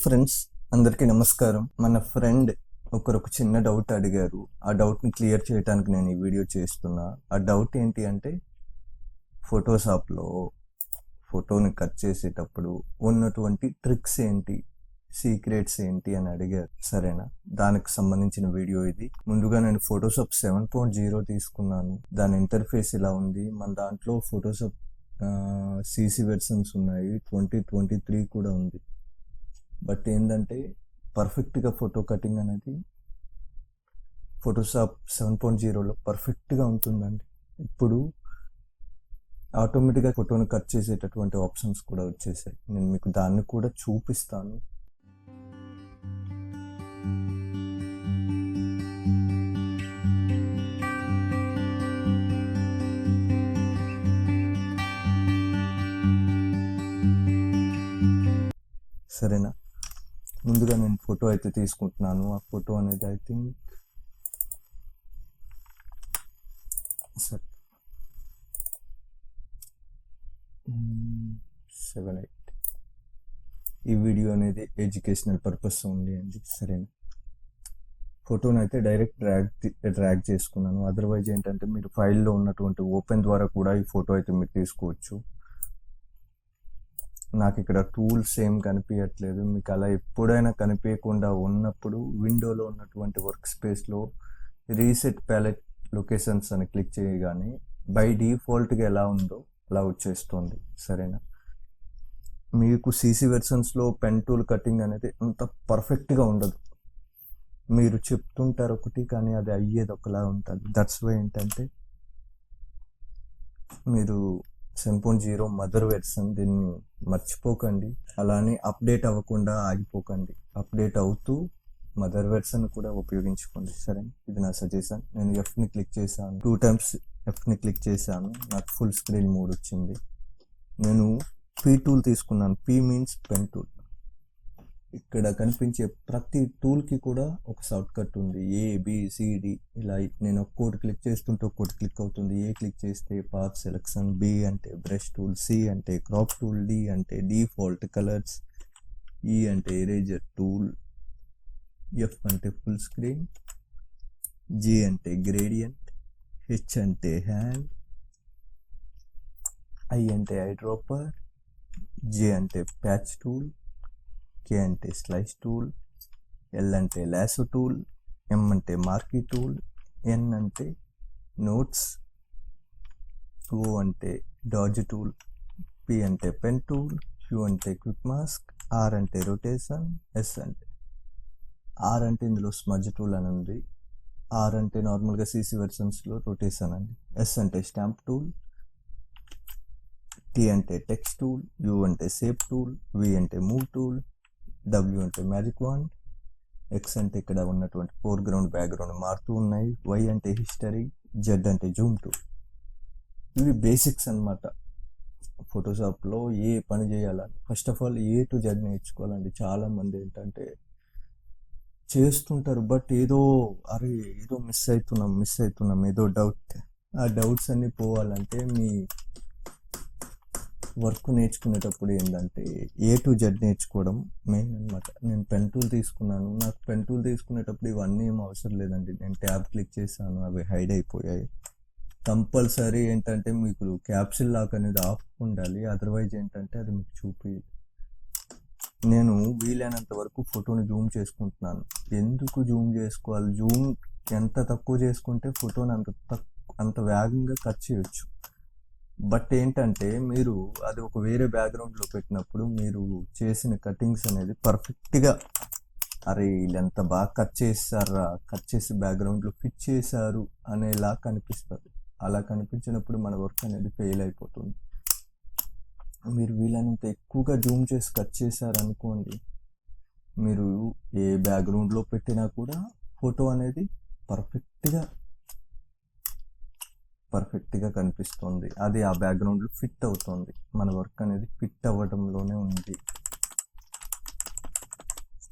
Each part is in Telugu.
ఫ్రెండ్స్ అందరికీ నమస్కారం. మన ఫ్రెండ్ ఒకరు ఒక చిన్న డౌట్ అడిగారు. ఆ డౌట్ని క్లియర్ చేయడానికి నేను ఈ వీడియో చేస్తున్నా. ఆ డౌట్ ఏంటి అంటే ఫోటోషాప్లో ఫోటోని కట్ చేసేటప్పుడు ఉన్నటువంటి ట్రిక్స్ ఏంటి సీక్రెట్స్ ఏంటి అని అడిగారు. సరేనా? దానికి సంబంధించిన వీడియో ఇది. ముందుగా నేను ఫోటోషాప్ సెవెన్ పాయింట్ జీరో తీసుకున్నాను. దాని ఇంటర్ఫేస్ ఇలా ఉంది. మన దాంట్లో ఫోటోషాప్ సీసీ వెర్షన్స్ ఉన్నాయి. ట్వంటీ ట్వంటీ త్రీ కూడా ఉంది. బట్ ఏంటంటే పర్ఫెక్ట్గా ఫోటో కటింగ్ అనేది ఫోటోషాప్ సెవెన్ పాయింట్ జీరోలో పర్ఫెక్ట్గా ఉంటుందండి. ఇప్పుడు ఆటోమేటిక్గా ఫోటోని కట్ చేసేటటువంటి ఆప్షన్స్ కూడా వచ్చేసాయి. నేను మీకు దాన్ని కూడా చూపిస్తాను. సరేనా? ముందుగా నేను ఫోటో అయితే తీసుకుంటున్నాను. ఆ ఫోటో అనేది ఐ థింక్ సరే. Seven eight. ఈ వీడియో అనేది ఎడ్యుకేషనల్ పర్పస్ ఉంది అండి సరేనా? ఫోటోని అయితే డైరెక్ట్ డ్రాగ్ డ్రాగ్ చేసుకున్నాను. అదర్వైజ్ ఏంటంటే మీరు ఫైల్లో ఉన్నటువంటి ఓపెన్ ద్వారా కూడా ఈ ఫోటో అయితే మీరు తీసుకోవచ్చు. నాకు ఇక్కడ టూల్స్ ఏం కనిపించట్లేదు మీకు అలా ఎప్పుడైనా కనిపించకుండా ఉన్నప్పుడు విండోలో ఉన్నటువంటి వర్క్ స్పేస్లో రీసెట్ ప్యాలెట్ లొకేషన్స్ అని క్లిక్ చేయగానే బై డిఫాల్ట్గా ఎలా ఉందో అలా వచ్చేస్తుంది. సరేనా? మీకు సీసీ వెర్షన్స్లో పెన్ టూల్ కటింగ్ అనేది అంత పర్ఫెక్ట్గా ఉండదు. మీరు చెప్తుంటారు ఒకటి కానీ అది అయ్యేది ఒకలా ఉంటుంది. దట్స్ వే ఏంటంటే మీరు seven point zero mother version దీన్ని మర్చిపోకండి. అలానే అప్డేట్ అవ్వకుండా ఆగిపోకండి. అప్డేట్ అవుతూ మదర్ వెర్షన్ కూడా ఉపయోగించుకోండి. సరే ఇది నా సజెషన్. నేను ఎఫ్ని క్లిక్ చేశాను. టూ టైమ్స్ ఎఫ్ని క్లిక్ చేశాను. నాకు ఫుల్ స్క్రీన్ మోడ్ వచ్చింది. నేను పీ టూల్ తీసుకున్నాను. పీ మీన్స్ పెన్ టూల్ ఇక్కడ కనిపించే ప్రతి టూల్కి కూడా ఒక షార్ట్ కట్ ఉంది ఏ బిసిడి ఇలా నేను ఒక్కోటి క్లిక్ చేస్తుంటే ఒక్కోటి క్లిక్ అవుతుంది. ఏ క్లిక్ చేస్తే పాత్ సెలెక్షన్ బి అంటే బ్రష్ టూల్ సి అంటే క్రాప్ టూల్ డి అంటే డిఫాల్ట్ కలర్స్ ఈ అంటే ఎరేజర్ టూల్ ఎఫ్ అంటే ఫుల్ స్క్రీన్ జి అంటే గ్రేడియంట్ హెచ్ అంటే హ్యాండ్ ఐ అంటే ఐ డ్రాపర్ జే అంటే ప్యాచ్ టూల్ కే అంటే స్లైస్ టూల్ ఎల్ అంటే లాసో టూల్ ఎం అంటే మార్కీ టూల్ ఎన్ అంటే నోట్స్ ఓ అంటే డాజ్ టూల్ పి అంటే పెన్ టూల్ క్యూ అంటే క్విక్ మాస్క్ ఆర్ అంటే రొటేషన్ ఎస్ అంటే ఆర్ అంటే ఇందులో స్మజ్ టూల్ అని ఉంది ఆర్ అంటే నార్మల్గా సీసీ వెర్షన్స్లో రొటేషన్ అండి ఎస్ అంటే స్టాంప్ టూల్ టీ అంటే టెక్స్ట్ టూల్ యూ అంటే సేప్ టూల్ వి అంటే మూవ్ టూల్ డబ్ల్యూ అంటే మ్యాజిక్ వాండ్ ఎక్స్ అంటే ఇక్కడ ఉన్నటువంటి ఫోర్గ్రౌండ్ బ్యాక్గ్రౌండ్ మారుతూ ఉన్నాయి. వై అంటే హిస్టరీ జెడ్ అంటే జూమ్ టూ ఇవి బేసిక్స్ అనమాట ఫోటోషాప్లో ఏ పని చేయాలని first of all A to Z నేర్చుకోవాలండి. చాలామంది ఏంటంటే చేస్తుంటారు బట్ ఏదో అరే ఏదో మిస్ అవుతున్నాం మిస్ అవుతున్నాం ఏదో డౌట్ ఆ డౌట్స్ అన్నీ పోవాలంటే మీ వర్క్ నేర్చుకునేటప్పుడు ఏంటంటే ఏ టు జెడ్ నేర్చుకోవడం మెయిన్ అనమాట నేను పెన్ టూల్ తీసుకున్నాను. నాకు పెన్ టూల్ తీసుకునేటప్పుడు ఇవన్నీ ఏం అవసరం లేదండి. నేను ట్యాబ్ క్లిక్ చేశాను అవి హైడ్ అయిపోయాయి. కంపల్సరీ ఏంటంటే మీకు క్యాప్సిల్ లాక్ అనేది ఆఫ్ ఉండాలి. అదర్వైజ్ ఏంటంటే అది మీకు చూపి నేను వీలైనంత వరకు ఫోటోని జూమ్ చేసుకుంటున్నాను. ఎందుకు జూమ్ చేసుకోవాలి? జూమ్ ఎంత తక్కువ చేసుకుంటే ఫోటోని అంత తక్కువ అంత వేగంగా కట్ చేయొచ్చు. బట్ ఏంటంటే మీరు అది ఒక వేరే బ్యాక్గ్రౌండ్లో పెట్టినప్పుడు మీరు చేసిన కటింగ్స్ అనేది పర్ఫెక్ట్గా అరే వీళ్ళు ఎంత బాగా కట్ చేస్తారా కట్ చేసి బ్యాక్గ్రౌండ్లో ఫిట్ చేశారు అనేలా కనిపిస్తుంది. అలా కనిపించినప్పుడు మన వర్క్ అనేది ఫెయిల్ అయిపోతుంది. మీరు వీలైనంత ఎక్కువగా జూమ్ చేసి కట్ చేశారనుకోండి మీరు ఏ బ్యాక్గ్రౌండ్లో పెట్టినా కూడా ఫోటో అనేది పర్ఫెక్ట్గా పర్ఫెక్ట్గా కనిపిస్తుంది. అది ఆ బ్యాక్గ్రౌండ్లో ఫిట్ అవుతుంది. మన వర్క్ అనేది ఫిట్ అవ్వడంలోనే ఉంది.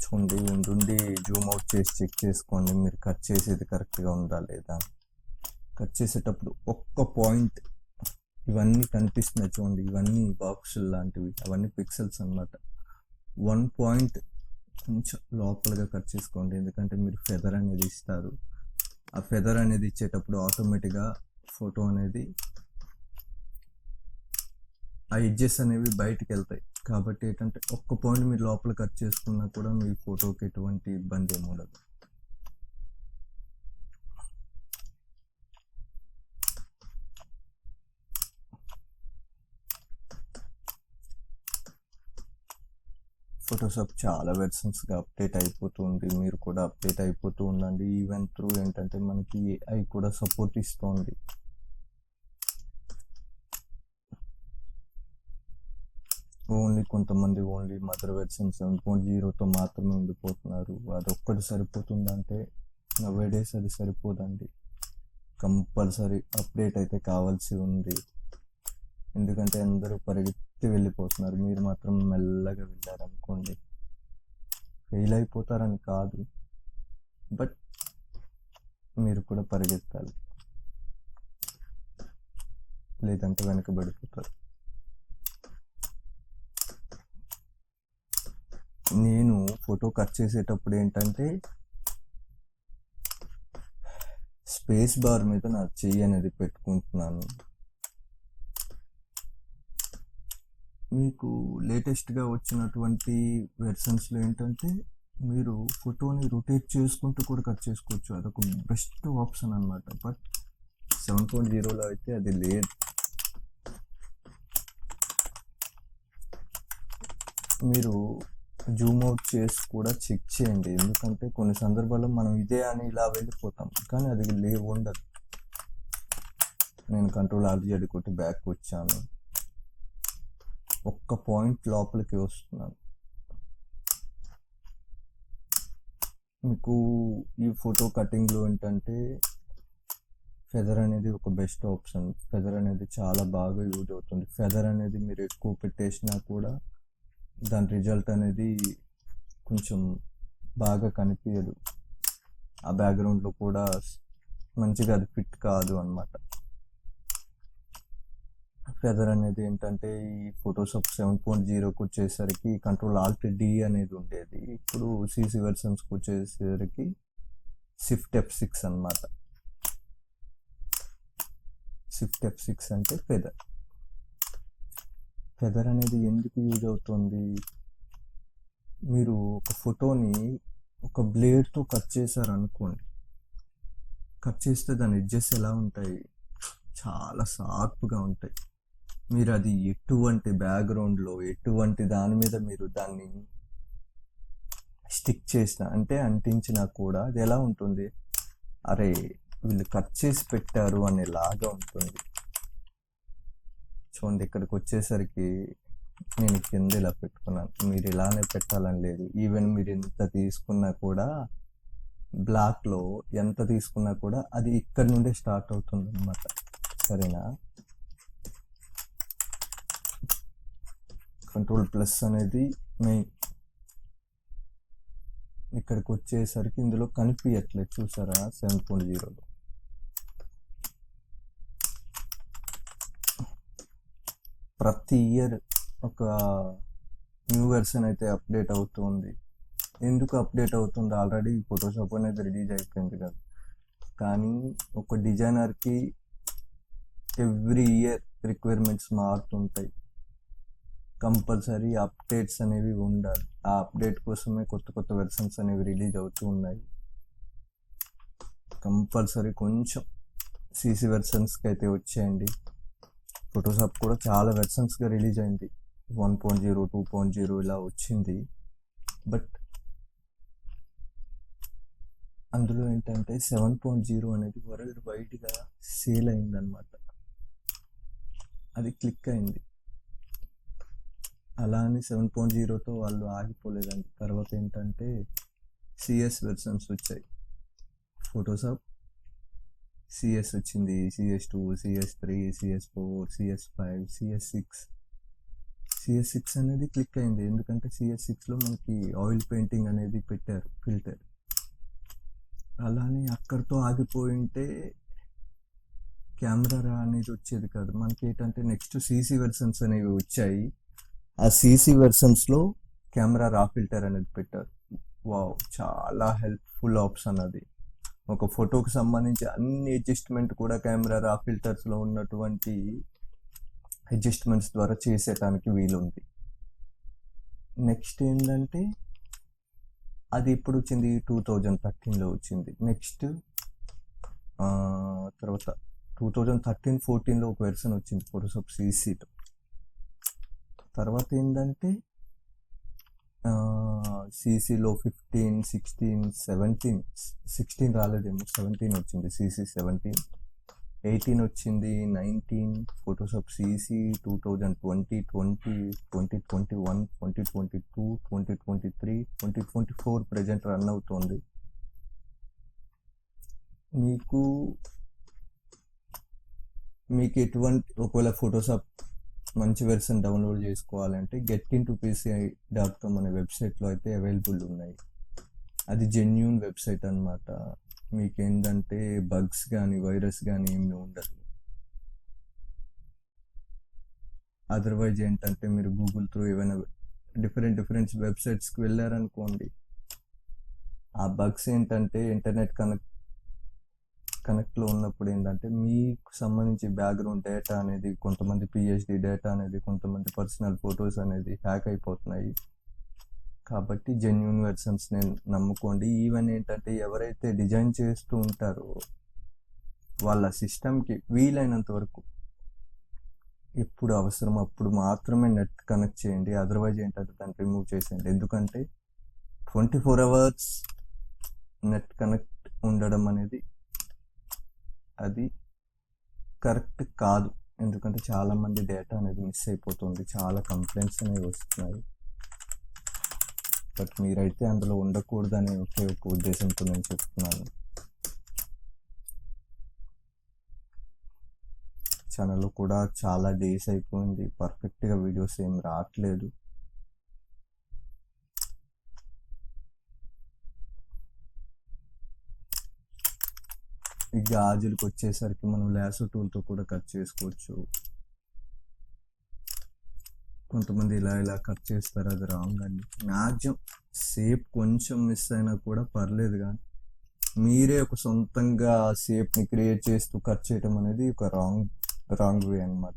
చూడండి ఉండి జూమ్ అవుట్ చేసి చెక్ చేసుకోండి. మీరు కట్ చేసేది కరెక్ట్గా ఉందా లేదా? కట్ చేసేటప్పుడు ఒక్క పాయింట్ ఇవన్నీ కనిపిస్తున్నాయి చూడండి. ఇవన్నీ బాక్సులు లాంటివి. అవన్నీ పిక్సెల్స్ అన్నమాట. వన్ పాయింట్ కొంచెం లోపలగా కట్ చేసుకోండి. ఎందుకంటే మీరు ఫెదర్ అనేది ఇస్తారు. ఆ ఫెదర్ అనేది ఇచ్చేటప్పుడు ఆటోమేటిక్గా ఫోటో అనేది ఆ ఎడ్జెస్ అనేవి బయటికి వెళ్తాయి. కాబట్టి ఏంటంటే ఒక్క పాయింట్ మీరు లోపల కట్ చేసుకున్నా కూడా మీ ఫోటోకి ఎటువంటి ఇబ్బంది ఏమి ఉండదు. ఫోటోషాప్ చాలా వెర్షన్స్గా అప్డేట్ అయిపోతుంది మీరు కూడా అప్డేట్ అయిపోతూ ఉండండి. ఈవెన్ త్రూ ఏంటంటే మనకి ఏఐ కూడా సపోర్ట్ ఇస్తుంది. ఓన్లీ కొంతమంది only mother version seven point జీరోతో మాత్రమే ఉండిపోతున్నారు. అది ఒక్కటి సరిపోతుందంటే నవ్వే డేస్ అది సరిపోదండి. కంపల్సరీ అప్డేట్ అయితే కావాల్సి ఉంది. ఎందుకంటే అందరూ పరిగెత్తి వెళ్ళిపోతున్నారు. మీరు మాత్రం మెల్లగా వెళ్ళారనుకోండి ఫెయిల్ అయిపోతారని కాదు. బట్ మీరు కూడా పరిగెత్తాలి. లేదంటే వెనకబడిపోతారు. నేను ఫోటో కట్ చేసేటప్పుడు ఏంటంటే స్పేస్ బార్ మీద నా చెయ్యి అనేది పెట్టుకుంటున్నాను. మీకు లేటెస్ట్గా వచ్చినటువంటి వెర్షన్స్లో ఏంటంటే మీరు ఫోటోని రొటేట్ చేసుకుంటూ కూడా కట్ చేసుకోవచ్చు. అదొక బెస్ట్ ఆప్షన్ అనమాట బట్ సెవెన్ పాయింట్ జీరోలో అయితే అది లేదు. మీరు జూమ్ అవుట్ చేసి కూడా చెక్ చేయండి. ఎందుకంటే కొన్ని సందర్భాల్లో మనం ఇదే అని ఇలా వెళ్ళిపోతాం. కానీ అది లేవు ఉండదు. నేను కంట్రోల్ ఆర్జీఎడ్ కొట్టి బ్యాక్ వచ్చాను. ఒక్క పాయింట్ లోపలికి వస్తున్నాను. మీకు ఈ ఫోటో కటింగ్లో ఏంటంటే ఫెదర్ అనేది ఒక బెస్ట్ ఆప్షన్ ఫెదర్ అనేది చాలా బాగా యూజ్ అవుతుంది. ఫెదర్ అనేది మీరు ఎక్కువ పెట్టేసినా కూడా దాని రిజల్ట్ అనేది కొంచెం బాగా కనిపించదు ఆ బ్యాక్గ్రౌండ్లో కూడా మంచిగా అది ఫిట్ కాదు అనమాట ఫెదర్ అనేది ఏంటంటే ఈ ఫోటోషాప్ సెవెన్ పాయింట్ జీరోకి వచ్చేసరికి కంట్రోల్ ఆల్ట్ డి అనేది ఉండేది. ఇప్పుడు సిసి వెర్షన్స్కి వచ్చేసరికి షిఫ్ట్ ఎఫ్ సిక్స్ అనమాట షిఫ్ట్ ఎఫ్ సిక్స్ అంటే ఫెదర్ ఫెదర్ అనేది ఎందుకు యూజ్ అవుతుంది? మీరు ఒక ఫోటోని ఒక బ్లేడ్తో కట్ చేశారు అనుకోండి కట్ చేస్తే దాని ఎడ్జెస్ ఎలా ఉంటాయి? చాలా షార్ప్గా ఉంటాయి. మీరు అది ఎటువంటి బ్యాక్గ్రౌండ్లో ఎటువంటి దాని మీద మీరు దాన్ని స్టిక్ చేసిన అంటే అంటించినా కూడా అది ఎలా ఉంటుంది? అరే వీళ్ళు కట్ చేసి పెట్టారు అనేలాగా ఉంటుంది. చూడండి ఇక్కడికి వచ్చేసరికి నేను కింద ఇలా పెట్టుకున్నాను. మీరు ఇలానే పెట్టాలని లేదు. ఈవెన్ మీరు ఎంత తీసుకున్నా కూడా బ్లాక్లో ఎంత తీసుకున్నా కూడా అది ఇక్కడ నుండే స్టార్ట్ అవుతుంది అనమాట సరేనా? కంట్రోల్ ప్లస్ అనేది మెయిన్ ఇక్కడికి వచ్చేసరికి ఇందులో కనిపించట్లేదు. చూసారా? సెవెన్ పాయింట్ జీరోలో ప్రతి ఇయర్ ఒక న్యూ వెర్షన్ అయితే అప్డేట్ అవుతుంది. ఎందుకు అప్డేట్ అవుతుంది? ఆల్రెడీ ఫోటోషాప్ అనేది రిలీజ్ అయిపోయింది కదా. కానీ ఒక డిజైనర్కి ఎవ్రీ ఇయర్ రిక్వైర్మెంట్స్ మారుతుంటాయి. కంపల్సరీ అప్డేట్స్ అనేవి ఉండాలి. ఆ అప్డేట్ కోసమే కొత్త కొత్త వెర్షన్స్ అనేవి రిలీజ్ అవుతూ ఉన్నాయి. కంపల్సరీ కొంచెం సీసీ వెర్షన్స్కి అయితే వచ్చేయండి. ఫోటోషాప్ కూడా చాలా వెర్షన్స్గా రిలీజ్ అయింది. One point zero two point zero ఇలా వచ్చింది. బట్ అందులో ఏంటంటే సెవెన్ పాయింట్ జీరో అనేది వరల్డ్ వైడ్గా సేల్ అయిందనమాట అది క్లిక్ అయింది. అలా అని సెవెన్ పాయింట్ జీరోతో వాళ్ళు ఆగిపోలేదండి. తర్వాత ఏంటంటే సిఎస్ వెర్షన్స్ వచ్చాయి. ఫోటోషాప్ సిఎస్ వచ్చింది CS two CS three CS four CS five CS six. CS six అనేది క్లిక్ అయింది. ఎందుకంటే సిఎస్ సిక్స్లో మనకి ఆయిల్ పెయింటింగ్ అనేది పెట్టారు ఫిల్టర్. అలానే అక్కడితో ఆగిపోయి ఉంటే కెమెరా అనేది వచ్చేది కాదు. మనకి ఏంటంటే నెక్స్ట్ సీసీ వెర్షన్స్ అనేవి వచ్చాయి. ఆ సీసీ వెర్షన్స్లో కెమెరా రా ఫిల్టర్ అనేది పెట్టారు. వావ్ చాలా హెల్ప్ఫుల్ ఆప్షన్ అది. ఒక ఫోటోకి సంబంధించి అన్ని అడ్జస్ట్మెంట్ కూడా కెమెరా రా ఫిల్టర్స్లో ఉన్నటువంటి అడ్జస్ట్మెంట్స్ ద్వారా చేసేటానికి వీలుంది. నెక్స్ట్ ఏంటంటే అది ఇప్పుడు వచ్చింది? టూ థౌజండ్ థర్టీన్లో వచ్చింది. నెక్స్ట్ తర్వాత టూ థౌజండ్ థర్టీన్ ఫోర్టీన్లో ఒక వెర్షన్ వచ్చింది ఫోటోషాప్ సీసీలో తర్వాత ఏంటంటే సీసీలో ఫిఫ్టీన్ సిక్స్టీన్ సెవెంటీన్ సిక్స్టీన్ రాలేదేమో సెవెంటీన్ వచ్చింది. సీసీ సెవెంటీన్ ఎయిటీన్ వచ్చింది nineteen Photoshop CC two thousand twenty twenty twenty twenty one twenty twenty two twenty twenty three twenty twenty four present run అవుతుంది. మీకు మీకు ఎటువంటి ఒకవేళ ఫోటోషాప్ మంచి వెర్షన్ డౌన్లోడ్ చేసుకోవాలంటే get in to PCI dot com అనే వెబ్సైట్లో అయితే అవైలబుల్ ఉన్నాయి. అది జెన్యున్ వెబ్సైట్ అనమాట మీకు ఏంటంటే బగ్స్ కానీ వైరస్ కానీ ఏమి ఉండదు. అదర్వైజ్ ఏంటంటే మీరు గూగుల్ త్రూ ఏమైనా డిఫరెంట్ డిఫరెంట్ వెబ్సైట్స్కి వెళ్ళారనుకోండి ఆ బగ్స్ ఏంటంటే ఇంటర్నెట్ కనెక్ట్ కనెక్ట్లో ఉన్నప్పుడు ఏంటంటే మీకు సంబంధించి బ్యాక్గ్రౌండ్ డేటా అనేది కొంతమంది పిహెచ్డి డేటా అనేది కొంతమంది పర్సనల్ ఫొటోస్ అనేది హ్యాక్ అయిపోతున్నాయి. కాబట్టి జెన్యున్ వెర్షన్స్ నేను నమ్ముకోండి. ఈవెన్ ఏంటంటే ఎవరైతే డిజైన్ చేస్తూ ఉంటారో వాళ్ళ సిస్టమ్కి వీలైనంత వరకు ఎప్పుడు అవసరం అప్పుడు మాత్రమే నెట్ కనెక్ట్ చేయండి. అదర్వైజ్ ఏంటంటే దాన్ని రిమూవ్ చేసేయండి. ఎందుకంటే twenty four hours net connect ఉండడం అనేది అది కరెక్ట్ కాదు. ఎందుకంటే చాలామంది డేటా అనేది మిస్ అయిపోతుంది. చాలా కంప్లైంట్స్ అనేవి వస్తున్నాయి. బట్ మీరైతే అందులో ఉండకూడదనే ఒకే ఒక ఉద్దేశంతో నేను చెప్తున్నాను. ఛానల్లో కూడా చాలా డేస్ అయిపోయింది. పర్ఫెక్ట్గా వీడియోస్ ఏం రావట్లేదు. గాజులకు వచ్చేసరికి మనం లాసో టూల్తో కూడా కట్ చేసుకోవచ్చు. కొంతమంది ఇలా ఇలా కట్ చేస్తారు అది రాంగ్ అండి. మ్యాక్సిమం సేప్ కొంచెం మిస్ అయినా కూడా పర్లేదు కానీ మీరే ఒక సొంతంగా సేప్ని క్రియేట్ చేస్తూ కట్ చేయడం అనేది ఒక రాంగ్ రాంగ్ వే అనమాట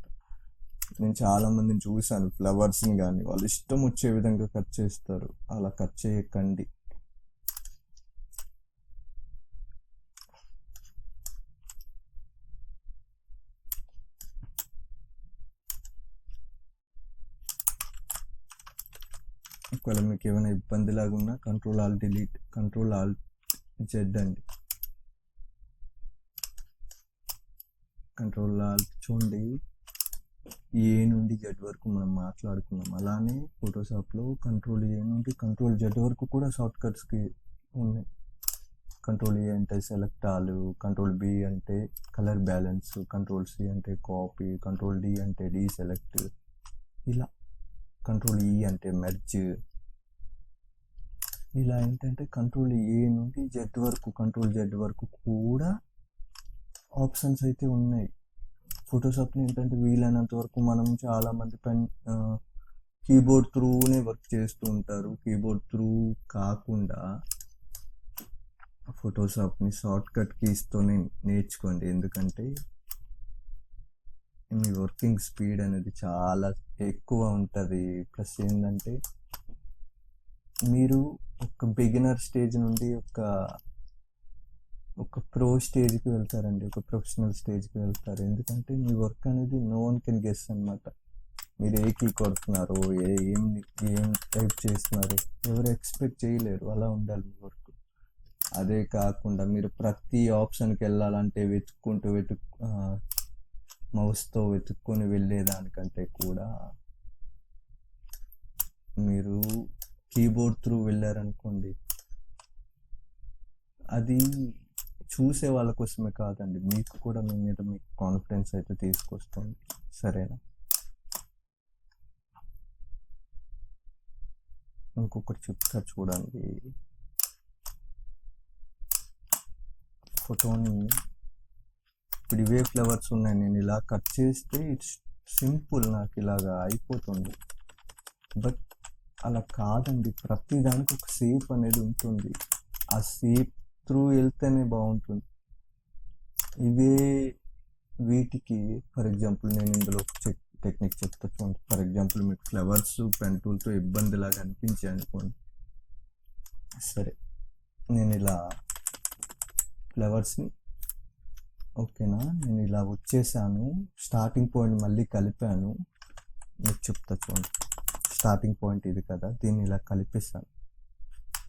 నేను చాలా మందిని చూశాను ఫ్లవర్స్ని కానీ వాళ్ళు ఇష్టం వచ్చే విధంగా కట్ చేస్తారు. అలా కట్ చేయకండి. ఒకవేళ మీకు ఏమైనా ఇబ్బంది లాగా ఉన్నా control alt delete control alt Z అండి కంట్రోల్ ఆల్ చూడండి. ఏ నుండి జెడ్ వరకు మనం మాట్లాడుకున్నాం అలానే ఫోటోషాప్లో కంట్రోల్ ఏ నుండి కంట్రోల్ జెడ్ వరకు కూడా షార్ట్ కట్స్కి ఉన్నాయి. కంట్రోల్ ఏ అంటే సెలెక్ట్ ఆల్ కంట్రోల్ బి అంటే కలర్ బ్యాలెన్స్ కంట్రోల్ సి అంటే కాపీ కంట్రోల్ డి అంటే డీ సెలెక్ట్ ఇలా. కంట్రోల్ ఈ e అంటే మెర్జ్ ఇలా ఏంటంటే కంట్రోల్ ఏ నుండి జెడ్ వరకు కంట్రోల్ జెడ్ వరకు కూడా ఆప్షన్స్ అయితే ఉన్నాయి. ఫోటోషాప్ని ఏంటంటే వీలైనంత వరకు మనం చాలామంది పెన్ కీబోర్డ్ త్రూనే వర్క్ చేస్తూ ఉంటారు. కీబోర్డ్ త్రూ కాకుండా ఫోటోషాప్ని షార్ట్ కట్ కీస్తోనే నేర్చుకోండి. ఎందుకంటే మీ వర్కింగ్ స్పీడ్ అనేది చాలా ఎక్కువ ఉంటుంది. ప్లస్ ఏంటంటే మీరు ఒక బిగినర్ స్టేజ్ నుండి ఒక ఒక ప్రో స్టేజ్కి వెళ్తారండి. ఒక ప్రొఫెషనల్ స్టేజ్కి వెళ్తారు. ఎందుకంటే మీ వర్క్ అనేది నో వన్ కెన్ గెస్ అనమాట మీరు ఏ కీ కొడుతున్నారు? ఏ ఏం ఏం టైప్ చేస్తున్నారు? ఎవరు ఎక్స్పెక్ట్ చేయలేరు. అలా ఉండాలి మీ వర్క్ అదే కాకుండా మీరు ప్రతి ఆప్షన్కి వెళ్ళాలంటే వెతుక్కుంటూ వెతుక్ మౌస్తో వెతుక్కొని వెళ్ళేదానికంటే కూడా మీరు కీబోర్డ్ త్రూ వెళ్ళారనుకోండి అది చూసే వాళ్ళ కోసమే కాదండి. మీకు కూడా మీ మీద మీకు కాన్ఫిడెన్స్ అయితే తీసుకొస్తుంది. సరేనా? ఇంకొకటి చెప్తా చూడండి. ఫోటోని ఇప్పుడు ఇవే ఫ్లవర్స్ ఉన్నాయి. నేను ఇలా కట్ చేస్తే ఇట్స్ సింపుల్ నాకు ఇలాగా అయిపోతుంది. బట్ అలా కాదండి. ప్రతి దానికి ఒక సేప్ అనేది ఉంటుంది. ఆ సేప్ త్రూ వెళ్తేనే బాగుంటుంది. ఇవే వీటికి ఫర్ ఎగ్జాంపుల్ నేను ఇందులో చెక్ టెక్నిక్ చెప్తా చూడండి. ఫర్ ఎగ్జాంపుల్ మీకు ఫ్లవర్స్ పెన్ టూల్తో ఇబ్బందిలాగా అనిపించాయి అనుకోండి. సరే. నేను ఇలా ఫ్లవర్స్ని ఓకేనా? నేను ఇలా వచ్చేసాను. స్టార్టింగ్ పాయింట్ మళ్ళీ కలిపాను. మీకు చెప్తా చూడండి. స్టార్టింగ్ పాయింట్ ఇది కదా దీన్ని ఇలా కలిపిస్తాను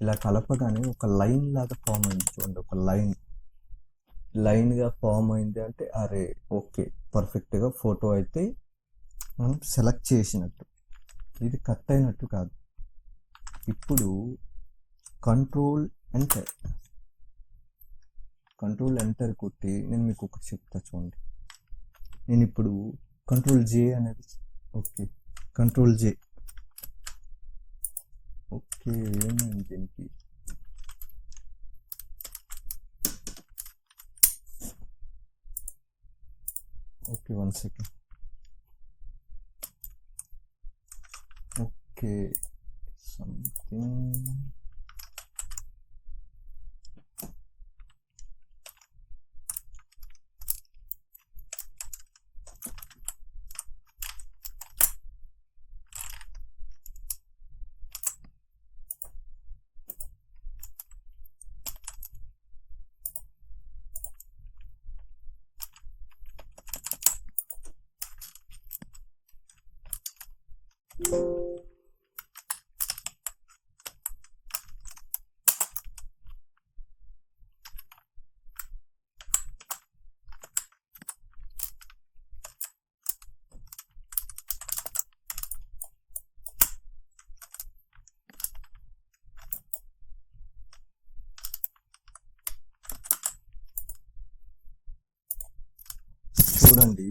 ఇలా కలపగానే ఒక లైన్ లాగా ఫామ్ అయింది చూడండి ఒక లైన్. లైన్గా ఫామ్ అయింది అంటే అరే ఓకే పర్ఫెక్ట్గా ఫోటో అయితే మనం సెలెక్ట్ చేసినట్టు. ఇది కట్ అయినట్టు కాదు. ఇప్పుడు కంట్రోల్ ఎంటర్ కంట్రోల్ ఎంటర్ కొట్టి నేను మీకు ఒకటి చెప్తా చూడండి. నేను ఇప్పుడు కంట్రోల్ జే అనేది okay control J Okay, VM engine key. Okay, one second. Okay, something. చూడండి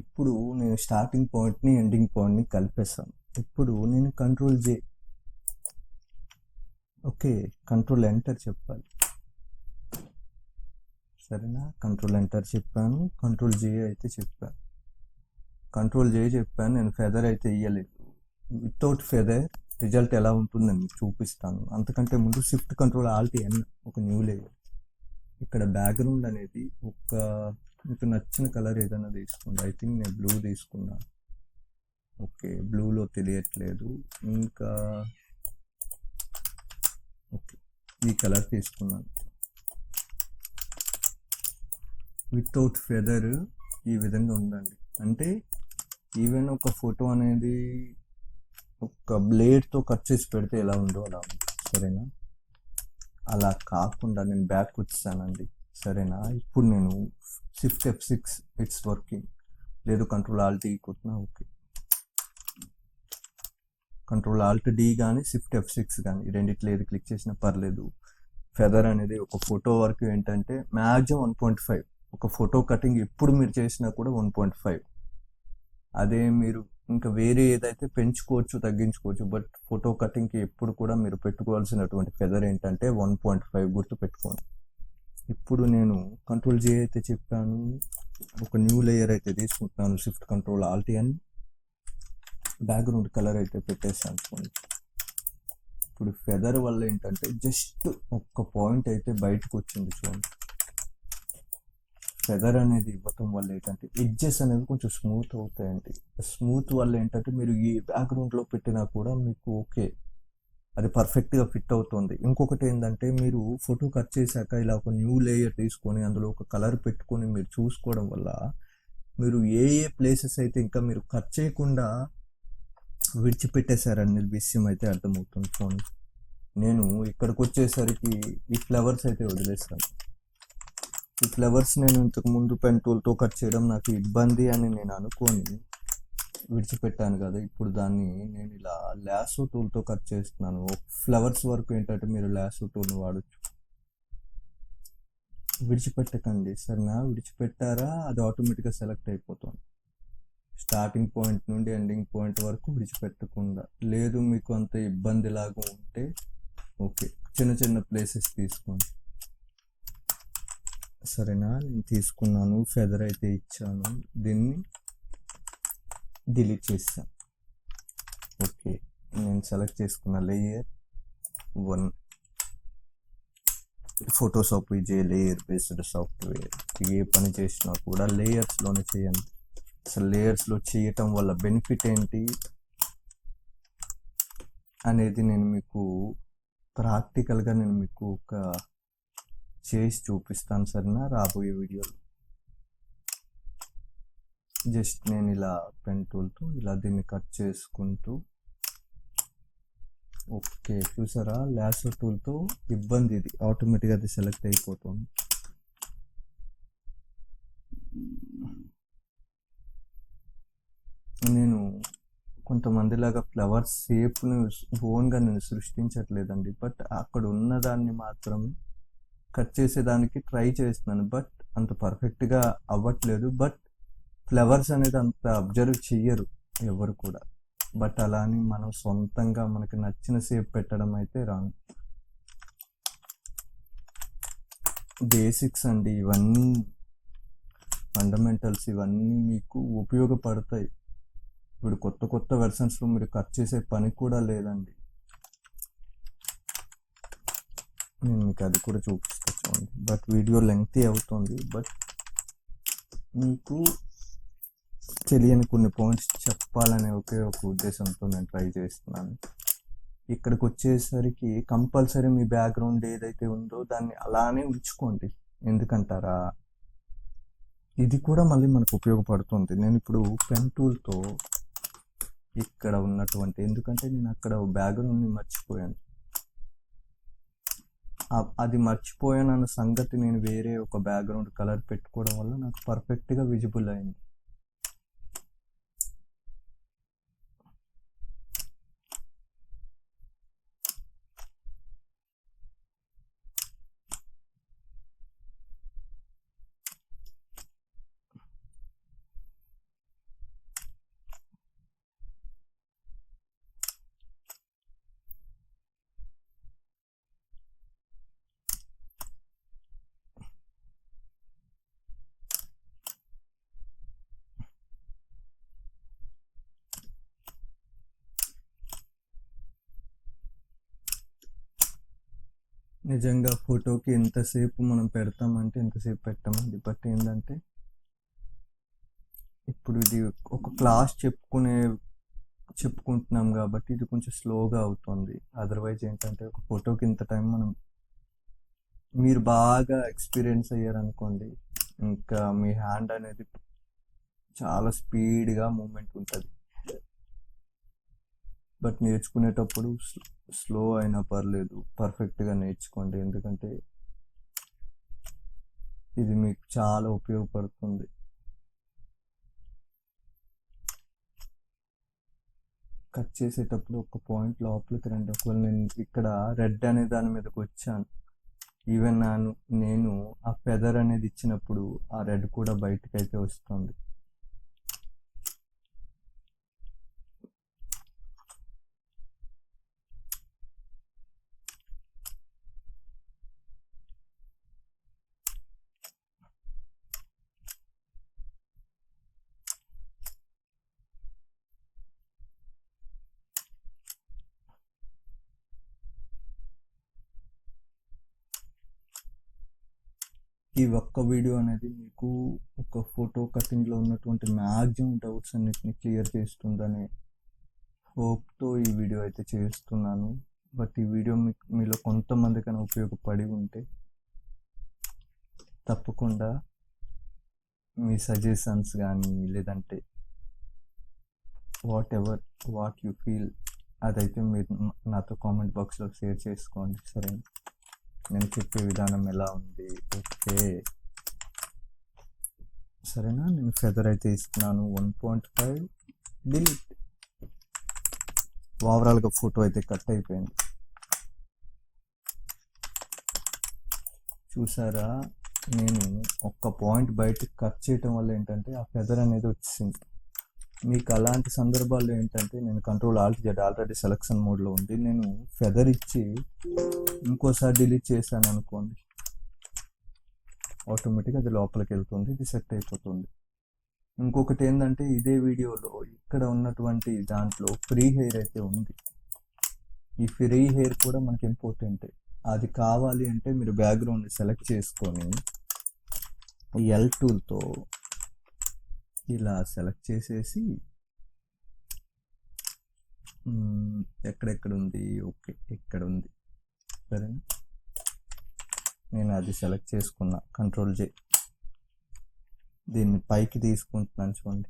ఇప్పుడు నేను స్టార్టింగ్ పాయింట్ని ఎండింగ్ పాయింట్ని కలిపేస్తాను. ఇప్పుడు నేను control J okay control enter చెప్పాలి. సరేనా? కంట్రోల్ ఎంటర్ చెప్పాను. కంట్రోల్ జే అయితే చెప్పాను. కంట్రోల్ జే చెప్పాను. నేను ఫెదర్ అయితే ఇయ్యలేదు. వితౌట్ ఫెదర్ రిజల్ట్ ఎలా ఉంటుందో మీకు చూపిస్తాను. అంతకంటే ముందు షిఫ్ట్ కంట్రోల్ ఆల్టీ ఎన్ ఒక న్యూ లేయర్ ఇక్కడ బ్యాక్గ్రౌండ్ అనేది ఒక మీకు నచ్చిన కలర్ ఏదైనా తీసుకోండి. ఐ థింక్ నేను బ్లూ తీసుకున్నా. ఓకే బ్లూలో తెలియట్లేదు. ఇంకా ఓకే ఈ కలర్ తీసుకున్నాను వితౌట్ ఫెదర్ ఈ విధంగా ఉందండి. అంటే ఈవెన్ ఒక ఫోటో అనేది ఒక బ్లేడ్తో కట్ చేసి పెడితే ఎలా ఉందో అలా ఉంది. సరేనా? అలా కాకుండా నేను బ్యాక్ వచ్చానండి సరేనా? ఇప్పుడు నేను shift F six it's working లేదు కంట్రోల్ ఆల్ట్ ఈ కొట్టినా ఓకే. కంట్రోల్ ఆల్ట్ డి కానీ షిఫ్ట్ ఎఫ్ సిక్స్ కానీ ఈ రెండిట్లో ఏది క్లిక్ చేసినా పర్లేదు. ఫెదర్ అనేది ఒక ఫోటో వరకు ఏంటంటే మ్యాక్సిమం వన్ పాయింట్ ఫైవ్ ఒక ఫోటో కటింగ్ ఎప్పుడు మీరు చేసినా కూడా వన్ పాయింట్ ఫైవ్ అదే మీరు ఇంకా వేరే ఏదైతే పెంచుకోవచ్చు తగ్గించుకోవచ్చు బట్ ఫోటో కటింగ్కి ఎప్పుడు కూడా మీరు పెట్టుకోవాల్సినటువంటి ఫెదర్ ఏంటంటే వన్ పాయింట్ ఫైవ్ గుర్తు పెట్టుకోండి. ఇప్పుడు నేను కంట్రోల్ జే అయితే చెప్పాను. ఒక న్యూ లేయర్ అయితే తీసుకుంటున్నాను షిఫ్ట్ కంట్రోల్ ఆల్టీ అని బ్యాక్గ్రౌండ్ కలర్ అయితే పెట్టేస్తాను అనుకోండి ఇప్పుడు ఫెదర్ వల్ల ఏంటంటే జస్ట్ ఒక్క పాయింట్ అయితే బయటకు వచ్చింది చూడండి. ఫెదర్ అనేది ఇవ్వటం వల్ల ఏంటంటే ఎడ్జెస్ అనేవి కొంచెం స్మూత్ అవుతాయండి. స్మూత్ వల్ల ఏంటంటే మీరు ఈ బ్యాక్గ్రౌండ్లో పెట్టినా కూడా మీకు ఓకే అది పర్ఫెక్ట్గా ఫిట్ అవుతుంది. ఇంకొకటి ఏంటంటే మీరు ఫోటో కట్ చేశాక ఇలా ఒక న్యూ లేయర్ తీసుకొని అందులో ఒక కలర్ పెట్టుకొని మీరు చూసుకోవడం వల్ల మీరు ఏ ఏ ప్లేసెస్ అయితే ఇంకా మీరు కట్ చేయకుండా విడిచిపెట్టేశారని విషయం అయితే అర్థమవుతుంది ఫోన్ నేను ఇక్కడికి వచ్చేసరికి ఈ ఫ్లవర్స్ అయితే వదిలేస్తాను ఈ ఫ్లవర్స్ నేను ఇంతకు ముందు పెన్ టూల్తో కట్ చేయడం నాకు ఇబ్బంది అని నేను అనుకొని విడిచిపెట్టాను కదా ఇప్పుడు దాన్ని నేను ఇలా లాసో టూల్తో కట్ చేస్తున్నాను. ఫ్లవర్స్ వరకు ఏంటంటే మీరు లాసో టూల్ని వాడచ్చు. విడిచిపెట్టకండి సరేనా? విడిచిపెట్టారా? అది ఆటోమేటిక్గా సెలెక్ట్ అయిపోతుంది. స్టార్టింగ్ పాయింట్ నుండి ఎండింగ్ పాయింట్ వరకు విడిచిపెట్టకుండా. లేదు మీకు అంత ఇబ్బంది లాగా ఉంటే ఓకే. చిన్న చిన్న ప్లేసెస్ తీసుకోండి. సరేనా? నేను తీసుకున్నాను ఫెదర్ అయితే ఇచ్చాను. దీన్ని డిలీట్ చేస్తాను ఓకే నేను సెలెక్ట్ చేసుకున్న layer one. Photoshop is a layer based software. ఏ పని చేసినా కూడా లేయర్స్లోనే చేయండి. అసలు లేయర్స్లో చేయటం వల్ల బెనిఫిట్ ఏంటి? అనేది నేను మీకు ప్రాక్టికల్గా నేను మీకు ఒక చేసి చూపిస్తాను సరేనా? రాబోయే వీడియోలో. జస్ట్ నేను ఇలా పెన్ టూల్తో ఇలా దీన్ని కట్ చేసుకుంటూ ఓకే చూసారా? ల్యాసో టూల్తో ఇబ్బంది ఇది. ఆటోమేటిక్గా అది సెలెక్ట్ అయిపోతుంది. నేను కొంతమందిలాగా ఫ్లవర్ షేప్ను ఓన్గా నేను సృష్టించట్లేదండి. బట్ అక్కడ ఉన్నదాన్ని మాత్రం కట్ చేసేదానికి ట్రై చేస్తున్నాను. బట్ అంత పర్ఫెక్ట్గా అవ్వట్లేదు. బట్ ఫ్లవర్స్ అనేది అంత అబ్జర్వ్ చెయ్యరు ఎవరు కూడా. బట్ అలా అని మనం సొంతంగా మనకి నచ్చిన సేప్ పెట్టడం అయితే రాంగ్ బేసిక్స్ అండి ఇవన్నీ ఫండమెంటల్స్ ఇవన్నీ మీకు ఉపయోగపడతాయి. ఇప్పుడు కొత్త కొత్త వెర్షన్స్లో మీరు కట్ చేసే పని కూడా లేదండి. నేను మీకు అది కూడా చూపిస్తాను బట్ వీడియో లెంగ్తీ అవుతుంది. బట్ మీకు తెలియని కొన్ని పాయింట్స్ చెప్పాలనే ఒకే ఒక ఉద్దేశంతో నేను ట్రై చేస్తున్నాను. ఇక్కడికి వచ్చేసరికి కంపల్సరీ మీ బ్యాక్గ్రౌండ్ ఏదైతే ఉందో దాన్ని అలానే ఉంచుకోండి. ఎందుకంటారా? ఇది కూడా మళ్ళీ మనకు ఉపయోగపడుతుంది. నేను ఇప్పుడు పెన్ టూల్తో ఇక్కడ ఉన్నటువంటి ఎందుకంటే నేను అక్కడ బ్యాక్గ్రౌండ్ని మర్చిపోయాను. అది మర్చిపోయాను అన్న సంగతి నేను వేరే ఒక బ్యాక్గ్రౌండ్ కలర్ పెట్టుకోవడం వల్ల నాకు పర్ఫెక్ట్గా విజిబుల్ అయింది. నిజంగా ఫోటోకి ఎంతసేపు మనం పెడతామంటే ఎంతసేపు పెట్టామండి? బట్ ఏంటంటే ఇప్పుడు ఇది ఒక క్లాస్ చెప్పుకునే చెప్పుకుంటున్నాం కాబట్టి ఇది కొంచెం స్లోగా అవుతుంది. అదర్వైజ్ ఏంటంటే ఒక ఫోటోకి ఇంత టైం మనం మీరు బాగా ఎక్స్పీరియన్స్ అయ్యారనుకోండి ఇంకా మీ హ్యాండ్ అనేది చాలా స్పీడ్గా మూమెంట్ ఉంటుంది. బట్ నేర్చుకునేటప్పుడు స్లో అయినా పర్లేదు. పర్ఫెక్ట్గా నేర్చుకోండి. ఎందుకంటే ఇది మీకు చాలా ఉపయోగపడుతుంది. కట్ చేసేటప్పుడు ఒక పాయింట్ లోపలికి రండి. ఒకవేళ నేను ఇక్కడ రెడ్ అనే దాని మీదకి వచ్చాను. ఈవెన్ నాను నేను ఆ ఫెదర్ అనేది ఇచ్చినప్పుడు ఆ రెడ్ కూడా బయటకు అయితే వస్తుంది. ఈ ఒక్క వీడియో అనేది మీకు ఒక ఫోటో కటింగ్లో ఉన్నటువంటి మ్యాక్సిమం డౌట్స్ అన్నిటిని క్లియర్ చేస్తుందనే హోప్తో ఈ వీడియో అయితే చేస్తున్నాను. బట్ ఈ వీడియో మీకు మీలో కొంతమందికైనా ఉపయోగపడి ఉంటే తప్పకుండా మీ సజెషన్స్ కానీ లేదంటే whatever what you feel అదైతే మీరు నాతో కామెంట్ బాక్స్లో షేర్ చేసుకోండి. సరే నేను చెప్పే విధానం ఎలా ఉంది? ఓకే. సరేనా? నేను ఫెదర్ అయితే ఇస్తున్నాను. One point five. డిలీట్. ఓవరాల్గా ఫోటో అయితే కట్ అయిపోయింది. చూసారా? నేను ఒక్క పాయింట్ బయటకు కట్ చేయటం వల్ల ఏంటంటే ఆ ఫెదర్ అనేది వచ్చింది మీకు అలాంటి సందర్భాలు ఏంటంటే నేను control alt Z already selection మోడ్లో ఉంది. నేను ఫెదర్ ఇచ్చి ఇంకోసారి డిలీట్ చేశాను అనుకోండి. ఆటోమేటిక్గా అది లోపలికి వెళ్తుంది ఇది సెట్ అయిపోతుంది. ఇంకొకటి ఏంటంటే ఇదే వీడియోలో ఇక్కడ ఉన్నటువంటి దాంట్లో ఫ్రీ హెయిర్ అయితే ఉంది. ఈ ఫ్రీ హెయిర్ కూడా మనకి ఇంపార్టెంట్ అది కావాలి అంటే మీరు బ్యాక్గ్రౌండ్ సెలెక్ట్ చేసుకొని ఎల్ టూల్తో ఇలా సెలెక్ట్ చేసేసి ఎక్కడెక్కడ ఉంది ఓకే ఇక్కడ ఉంది సరేనా? నేను అది సెలెక్ట్ చేసుకున్నా. కంట్రోల్ జే దీన్ని పైకి తీసుకుంటున్నాను చూడండి.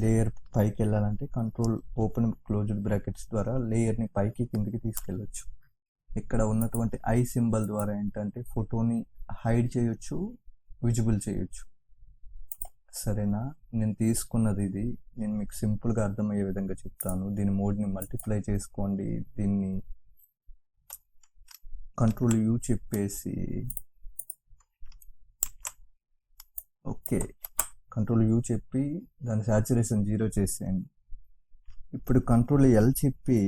లేయర్ పైకి వెళ్ళాలంటే కంట్రోల్ ఓపెన్ క్లోజ్డ్ బ్రాకెట్స్ ద్వారా లేయర్ని పైకి కిందికి తీసుకెళ్ళచ్చు. ఇక్కడ ఉన్నటువంటి ఐ సింబల్ ద్వారా ఏంటంటే ఫోటోని హైడ్ చేయొచ్చు విజిబుల్ చేయొచ్చు. సరేనా? నేను తీసుకున్నది ఇది. నేను మీకు సింపుల్గా అర్థమయ్యే విధంగా చెప్తాను. దీని మోడ్ని మల్టిప్లై చేసుకోండి. దీన్ని కంట్రోల్ యూ చెప్పేసి ఓకే. కంట్రోల్ యూ చెప్పి దాని సాచురేషన్ జీరో చేసేయండి. ఇప్పుడు కంట్రోల్ ఎల్ చెప్పి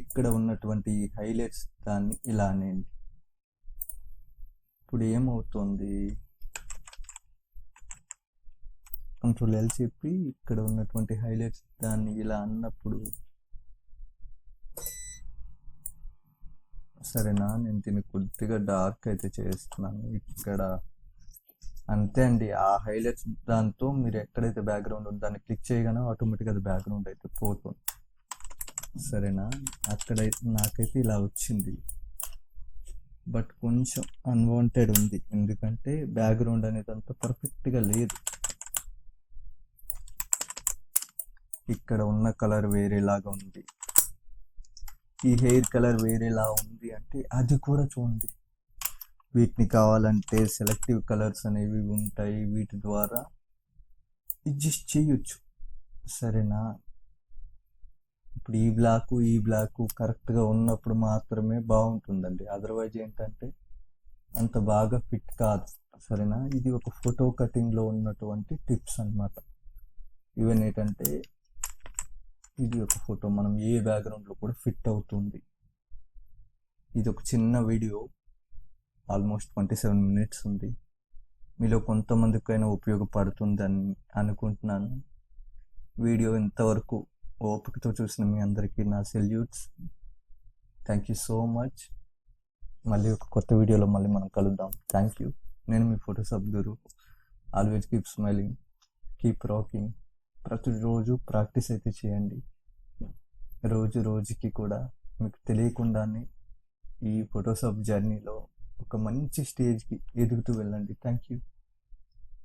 ఇక్కడ ఉన్నటువంటి హైలైట్స్ దాన్ని ఇలా అనేయండి. ఇప్పుడు ఏమవుతుంది? కంట్రోల్ ఎల్ చెప్పి ఇక్కడ ఉన్నటువంటి హైలైట్స్ దాన్ని ఇలా అన్నప్పుడు. సరేనా? నేను దీన్ని కొద్దిగా డార్క్ అయితే చేస్తున్నాను. ఇక్కడ అంతే అండి. ఆ హైలైట్స్ దాంతో మీరు ఎక్కడైతే బ్యాక్గ్రౌండ్ ఉందో దాన్ని క్లిక్ చేయగానే ఆటోమేటిక్గా అది బ్యాక్గ్రౌండ్ అయితే పోతుంది. సరేనా? అక్కడ నాకైతే ఇలా వచ్చింది. బట్ కొంచెం అన్వాంటెడ్ ఉంది. ఎందుకంటే బ్యాక్గ్రౌండ్ అనేది అంత పర్ఫెక్ట్గా లేదు. ఇక్కడ ఉన్న కలర్ వేరేలాగా ఉంది. ఈ హెయిర్ కలర్ వేరేలా ఉంది అంటే అది కూడా చూడండి. వీటిని కావాలంటే సెలెక్టివ్ కలర్స్ అనేవి ఉంటాయి వీటి ద్వారా అడ్జస్ట్ చేయొచ్చు. సరేనా? ఇప్పుడు ఈ బ్లాకు ఈ బ్లాకు కరెక్ట్గా ఉన్నప్పుడు మాత్రమే బాగుంటుందండి. అదర్వైజ్ ఏంటంటే అంత బాగా ఫిట్ కాదు. సరేనా? ఇది ఒక ఫోటో కటింగ్లో ఉన్నటువంటి టిప్స్ అన్నమాట. ఈవెన్ ఏంటంటే ఇది ఒక ఫోటో. మనం ఏ బ్యాక్గ్రౌండ్లో కూడా ఫిట్ అవుతుంది. ఇది ఒక చిన్న video almost twenty seven minutes ఉంది. మీలో కొంతమందికైనా ఉపయోగపడుతుందని అనుకుంటున్నాను. వీడియో ఇంతవరకు ఓపికతో చూసిన మీ అందరికీ నా salutes thank you so much మళ్ళీ ఒక కొత్త వీడియోలో మళ్ళీ మనం కలుద్దాం. థ్యాంక్ యూ నేను మీ ఫోటోషాప్ గురు always keep smiling keep rocking ప్రతిరోజు ప్రాక్టీస్ అయితే చేయండి. రోజు రోజుకి కూడా మీకు తెలియకుండానే ఈ ఫోటోషాప్ జర్నీలో ఒక మంచి స్టేజ్కి ఎదుగుతూ వెళ్ళండి. Thank you